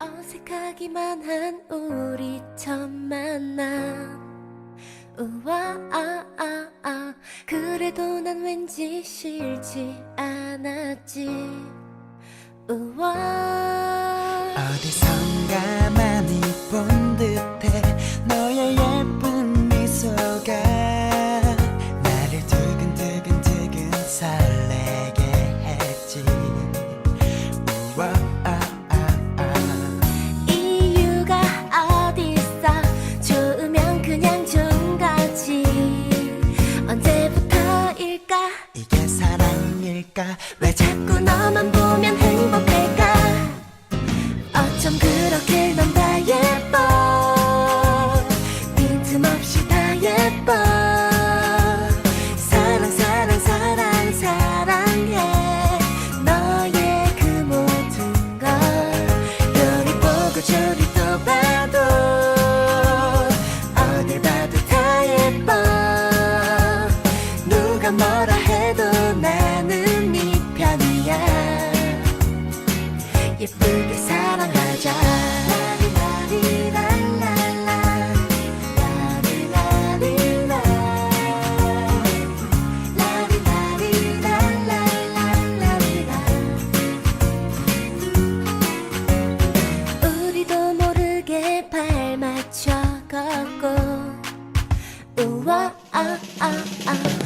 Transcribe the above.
어색하기만 한 우리 첫 만남. 우와 아, 아, 아. 그래도 난 왠지 싫지 않았지. 우와. 어디선가 많이 본 듯해 너의 예쁜 미소가 나를 두근두근두근 설 사랑일까? 왜 자꾸 너만 보면 행복할까? 어쩜 그렇게 넌 다 예뻐. 빈틈없이 다 예뻐. 사랑 사랑 사랑 사랑해. 너의 그 모든 걸. 요리 보고 저리 또 봐도 어딜 봐도 다 예뻐. 누가 뭐라 예쁘게 사랑하자. 우리도 모르게 발 맞춰 걷고. 우와 아아아.